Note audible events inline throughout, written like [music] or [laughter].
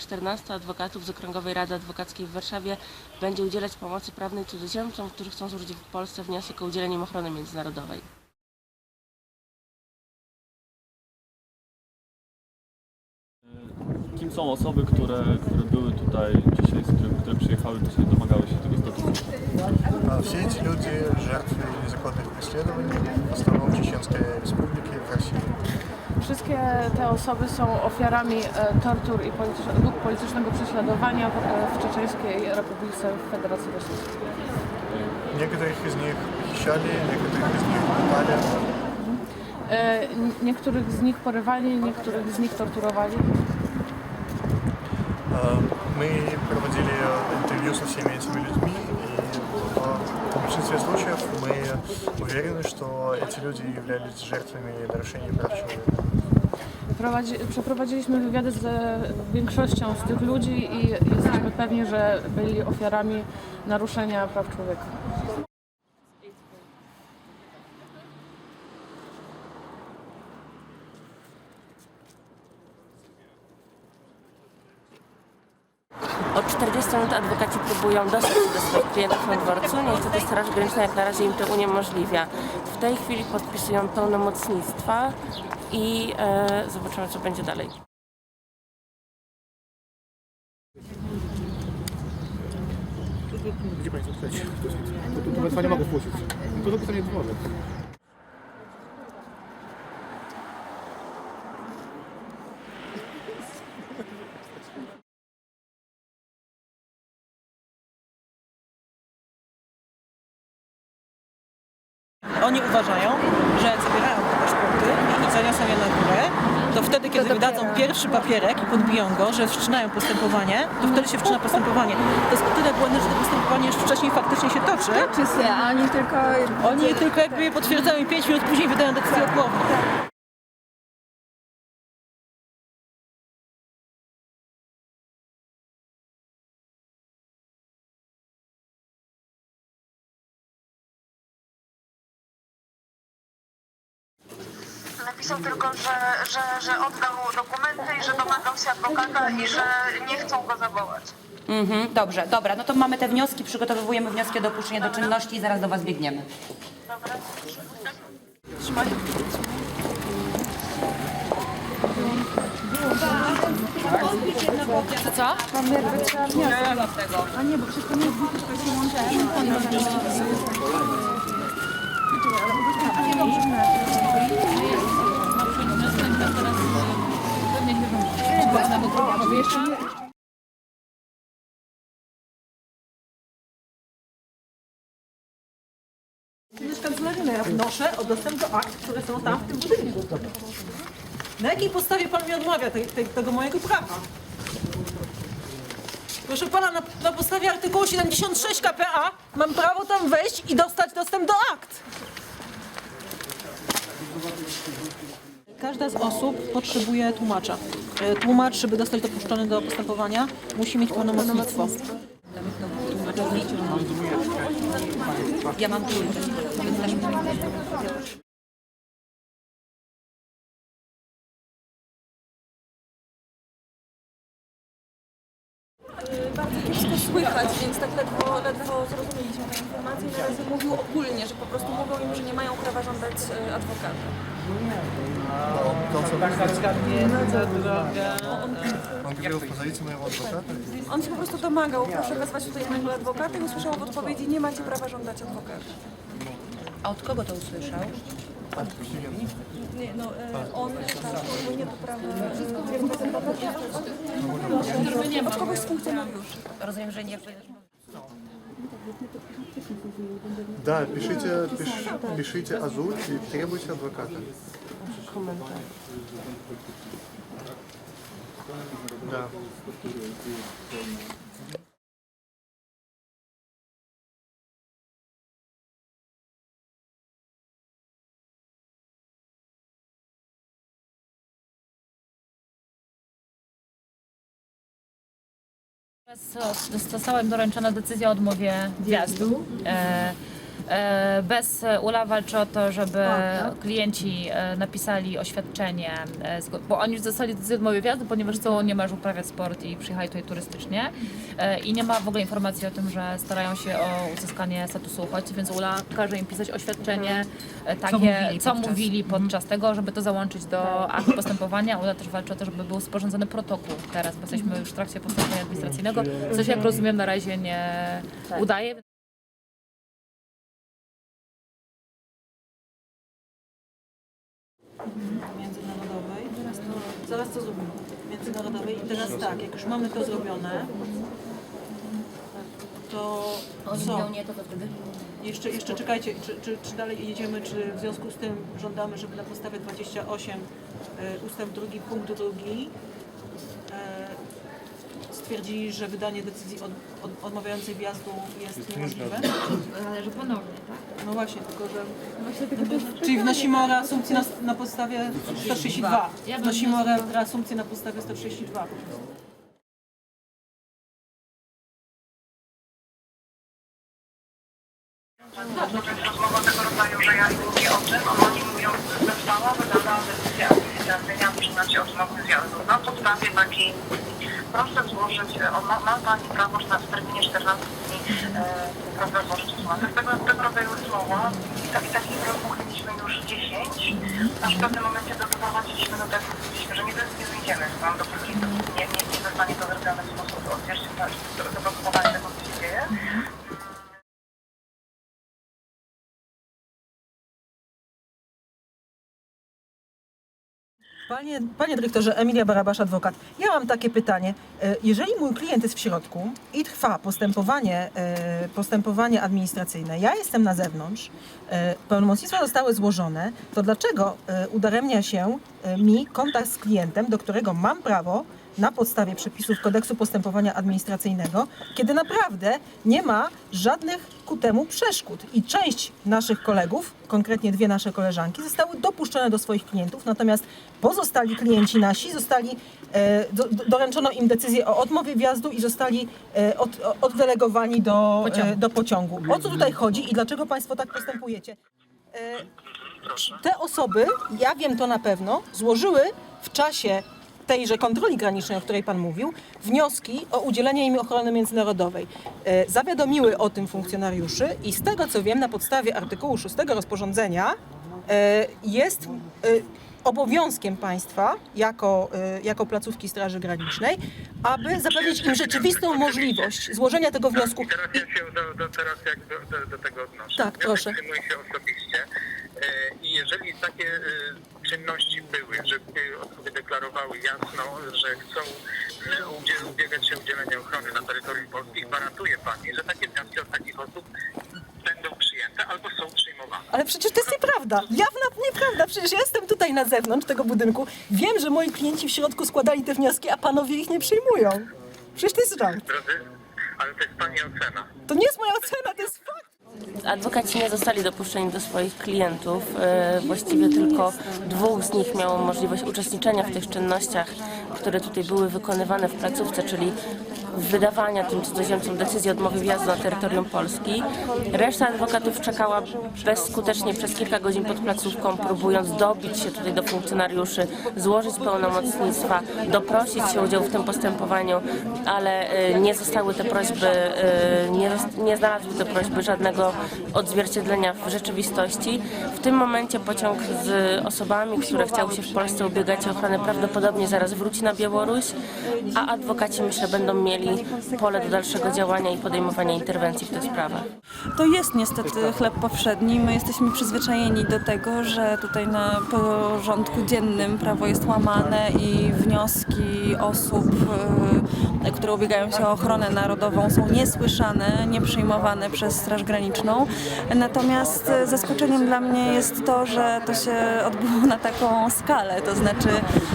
14 adwokatów z Okręgowej Rady Adwokackiej w Warszawie będzie udzielać pomocy prawnej cudzoziemcom, którzy chcą złożyć w Polsce wniosek o udzielenie im ochrony międzynarodowej. Kim są osoby, które, które były tutaj dzisiaj, z których, które przyjechały dzisiaj, domagały się tego statusu? А Все эти люди – жертвы незаконных преследований в основном Чеченской Республики в России. Wszystkie te osoby są ofiarami e, tortur i politycz- lub politycznego prześladowania w, e, w Czeczeńskiej Republice Federacji Rosyjskiej. Некоторых из них похищали, некоторых из них пытали. E, n- Niektórych z nich porywali, niektórych z nich torturowali. А, Мы проводили интервью со всеми этими людьми, и в большинстве случаев мы уверены, что эти люди являлись жертвами нарушений прав человека. Prowadzi, przeprowadziliśmy wywiady z e, większością z tych ludzi i jesteśmy pewni, że byli ofiarami naruszenia praw człowieka. Od 40 minut adwokaci próbują dostać się do swoich klientów na dworcu, niestety Straż Graniczna jak na razie im to uniemożliwia. W tej chwili podpisują pełnomocnictwa i e, zobaczymy co będzie dalej. Gdzie Państwo chcecie? To, to, to wezwanie mogę wpuścić. To zapisanie dworze. Oni uważają, że jak zabierają te paszporty i zaniosą je na górę, to wtedy, kiedy wydadzą pierwszy papierek i podbiją go, że wszczynają postępowanie, to wtedy się wszczyna postępowanie. To jest o tyle błędne, że to postępowanie już wcześniej faktycznie się toczy. Czy się, a oni tylko... Oni tylko jakby je potwierdzają i 5 minut później wydają decyzję odmowną. Napisał tylko, że, że, że oddał dokumenty i że domagał się adwokata i że nie chcą go zawołać. Mhm, dobrze, dobra, no to mamy te wnioski, przygotowujemy wnioski o dopuszczenie do czynności i zaraz do Was biegniemy. To jest kancelaria, no ja wnoszę o dostęp do akt, które są tam w tym budynku. Na jakiej podstawie pan mi odmawia tej, tej, tego mojego prawa? Proszę pana, na, na podstawie artykułu 76 KPA mam prawo tam wejść i dostać dostęp do akt. Każda z osób potrzebuje tłumacza. E, Tłumacz, żeby zostać dopuszczony do postępowania, musi mieć pełnomocnictwo. Ja mam trójkę. bardzo kiepsko słychać, więc tak ledwo, ledwo zrozumieliśmy tę informację. Na razie mówił ogólnie, że po prostu mówią im, że nie mają prawa żądać e, adwokata. No, to co Taka tak, tak. zgadnięta droga. On widział w pozycji mojego adwokata? On się po prostu domagał, proszę wezwać tutaj mojego adwokata i usłyszał w odpowiedzi, nie macie prawa żądać adwokata. A od kogo to usłyszał? Да, пишите, пиш, пишите АЗУ требуйте адвоката. Да. Została doręczona decyzja o odmowie wjazdu. E, Bez Ula walczy o to, żeby klienci e, napisali oświadczenie, e, bo oni już o odmowie wjazdu, ponieważ chcą niemalże uprawiać sport i przyjechali tutaj turystycznie. E, I nie ma w ogóle informacji o tym, że starają się o uzyskanie statusu uchodźcy, więc Ula każe im pisać oświadczenie e, takie, mówili co podczas- mówili podczas tego, żeby to załączyć do aktu postępowania. Ula też walczy o to, żeby był sporządzony protokół teraz, bo jesteśmy już w trakcie postępowania administracyjnego, co się jak rozumiem na razie nie udaje. Międzynarodowej. Zaraz to, zaraz to zrobimy. Międzynarodowej. I teraz tak, jak już mamy to zrobione, to co? nie, to, to wtedy? Jeszcze, jeszcze czekajcie, czy, czy, czy dalej jedziemy, czy w związku z tym żądamy, żeby na podstawie 28 e, ustęp drugi, punkt drugi e, stwierdzili, że wydanie decyzji od, od, odmawiającej wjazdu jest niemożliwe? Należy ponownie, tak? No właśnie, tylko że... Czyli wnosimy o reasumpcję na, na podstawie 132. Ja bym Wnosimy o re- reasumpcję na podstawie 132 po prostu. jest rozmowa tego rodzaju, że ja mówię o tym, a oni że została wydana decyzja administracyjna w przyjęciu odmowy zjazdu. Na podstawie takiej proszę złożyć, e, o, ma, ma Pani prawo w terminie 14 dni prawda złożyć odmowę. Tego, tego rodzaju rozmowa i tak, takich rozmów mieliśmy już 10, aż w pewnym momencie doprowadziliśmy do tego, że nie, nie wyjdziemy stąd, dopóki nie, nie, nie zostanie to zrobione w sposób odzwierciedlony, Panie, panie dyrektorze, Emilia Barabasz, adwokat. Ja mam takie pytanie. E, Jeżeli mój klient jest w środku i trwa postępowanie, e, postępowanie administracyjne, ja jestem na zewnątrz, e, pełnomocnictwa zostały złożone, to dlaczego udaremnia się mi kontakt z klientem, do którego mam prawo na podstawie przepisów kodeksu postępowania administracyjnego, kiedy naprawdę nie ma żadnych ku temu przeszkód. I część naszych kolegów, konkretnie dwie nasze koleżanki, zostały dopuszczone do swoich klientów, natomiast pozostali klienci nasi zostali, e, do, do, doręczono im decyzję o odmowie wjazdu i zostali e, od, oddelegowani do pociągu. E, do pociągu. O co tutaj chodzi i dlaczego Państwo tak postępujecie? E, te osoby, ja wiem to na pewno, złożyły w czasie tejże kontroli granicznej, o której Pan mówił, wnioski o udzielenie im ochrony międzynarodowej. E, Zawiadomiły o tym funkcjonariuszy i z tego co wiem, na podstawie artykułu 6 rozporządzenia e, jest e, obowiązkiem państwa jako, jako placówki Straży Granicznej, aby zapewnić im rzeczywistą możliwość złożenia tego wniosku. Teraz ja się do, do, teraz jak do, do, do tego odnoszę. Tak, proszę. się osobiście i jeżeli takie czynności były, że e, osoby deklarowały jasno, że chcą ubiegać się o udzielenie ochrony na terytorium Polski, gwarantuję Pani, że takie wnioski od takich osób będą przyjęte albo są przyjmowane. Ale przecież to jest nieprawda. Jawna nieprawda. Przecież ja jestem tutaj na zewnątrz tego budynku. Wiem, że moi klienci w środku składali te wnioski, a panowie ich nie przyjmują. Przecież to jest żart. Drodzy, ale to jest Pani ocena. To nie jest moja ocena, to jest fakt. Adwokaci nie zostali dopuszczeni do swoich klientów. E, Właściwie tylko dwóch z nich miało możliwość uczestniczenia w tych czynnościach, które tutaj były wykonywane w placówce, czyli wydawania tym cudzoziemcom decyzji odmowy wjazdu na terytorium Polski. Reszta adwokatów czekała bezskutecznie przez kilka godzin pod placówką, próbując dobić się tutaj do funkcjonariuszy, złożyć pełnomocnictwa, doprosić się o udział w tym postępowaniu, ale e, nie zostały te prośby, e, nie, nie znalazły te prośby żadnego odzwierciedlenia w rzeczywistości. W tym momencie pociąg z osobami, które chciały się w Polsce ubiegać o ochronę, prawdopodobnie zaraz wróci na Białoruś, a adwokaci myślę będą mieli pole do dalszego działania i podejmowania interwencji w tych sprawach. To jest niestety chleb powszedni. My jesteśmy przyzwyczajeni do tego, że tutaj na porządku dziennym prawo jest łamane i wnioski osób, e, które ubiegają się o ochronę narodową są niesłyszane, nieprzyjmowane przez Straż Graniczną. Natomiast zaskoczeniem dla mnie jest to, że to się odbyło na taką skalę, to znaczy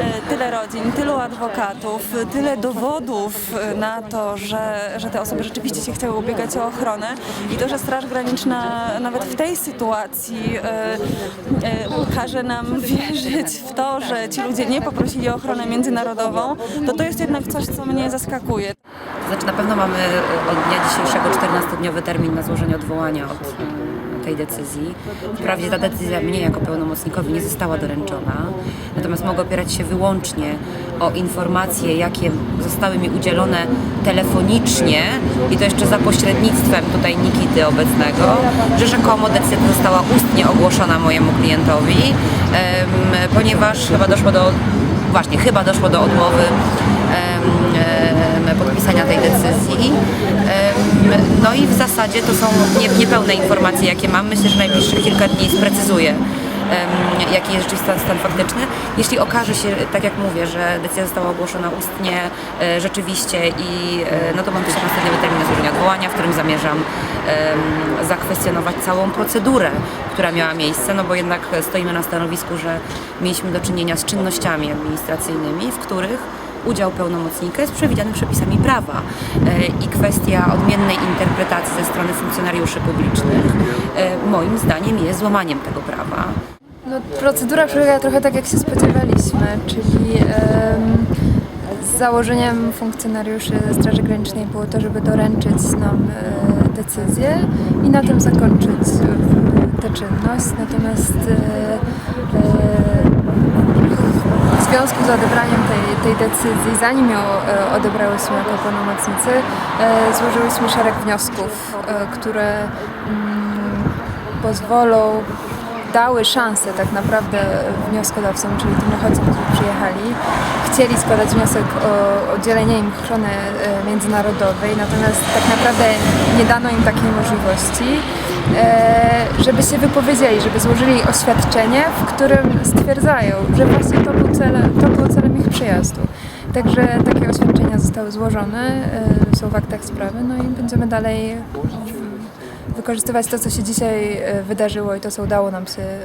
e, tyle rodzin, tylu adwokatów, tyle dowodów e, na to, że, że te osoby rzeczywiście się chciały ubiegać o ochronę i to, że Straż Graniczna nawet w tej sytuacji e, e, każe nam [laughs] wierzyć w to, że ci ludzie nie poprosili o ochronę międzynarodową, to to jest jednak coś, co mnie zaskakuje. Znaczy na pewno mamy od dnia dzisiejszego 14-dniowy termin na złożenie odwołania od, e, tej decyzji. Wprawdzie ta decyzja mnie jako pełnomocnikowi nie została doręczona, natomiast mogę opierać się wyłącznie o informacje, jakie zostały mi udzielone telefonicznie i to jeszcze za pośrednictwem tutaj Nikity obecnego, że rzekomo decyzja ta została ustnie ogłoszona mojemu klientowi, em, ponieważ chyba doszło do właśnie, chyba doszło do odmowy em, em, podpisania tej decyzji. Em, No i w zasadzie to są nie, niepełne informacje, jakie mam. Myślę, że najbliższych kilka dni sprecyzuję, jaki jest rzeczywisty stan, stan faktyczny. Jeśli okaże się, tak jak mówię, że decyzja została ogłoszona ustnie, e, rzeczywiście i e, no to mam też następny termin złożenia odwołania, w którym zamierzam zakwestionować całą procedurę, która miała miejsce, no bo jednak stoimy na stanowisku, że mieliśmy do czynienia z czynnościami administracyjnymi, w których udział pełnomocnika jest przewidziany przepisami prawa E, i kwestia odmiennej interpretacji ze strony funkcjonariuszy publicznych e, moim zdaniem jest złamaniem tego prawa. No, procedura przebiega trochę tak, jak się spodziewaliśmy, czyli z założeniem funkcjonariuszy Straży Granicznej było to, żeby doręczyć nam e, decyzję i na tym zakończyć tę czynność. Natomiast związku z odebraniem tej, tej decyzji, zanim ją e, odebrałyśmy jako pełnomocnicy, e, złożyłyśmy szereg wniosków, e, które mm, pozwolą dały szansę tak naprawdę wnioskodawcom, czyli tym uchodźcom, którzy przyjechali, chcieli składać wniosek o udzielenie im ochrony międzynarodowej, natomiast tak naprawdę nie dano im takiej możliwości, żeby się wypowiedzieli, żeby złożyli oświadczenie, w którym stwierdzają, że właśnie to, był cel, to było celem ich przyjazdu. Także takie oświadczenia zostały złożone, e, są w aktach sprawy, no i będziemy dalej wykorzystywać to, co się dzisiaj e, wydarzyło i to, co udało nam się e,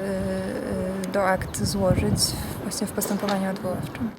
e, do akt złożyć właśnie w postępowaniu odwoławczym.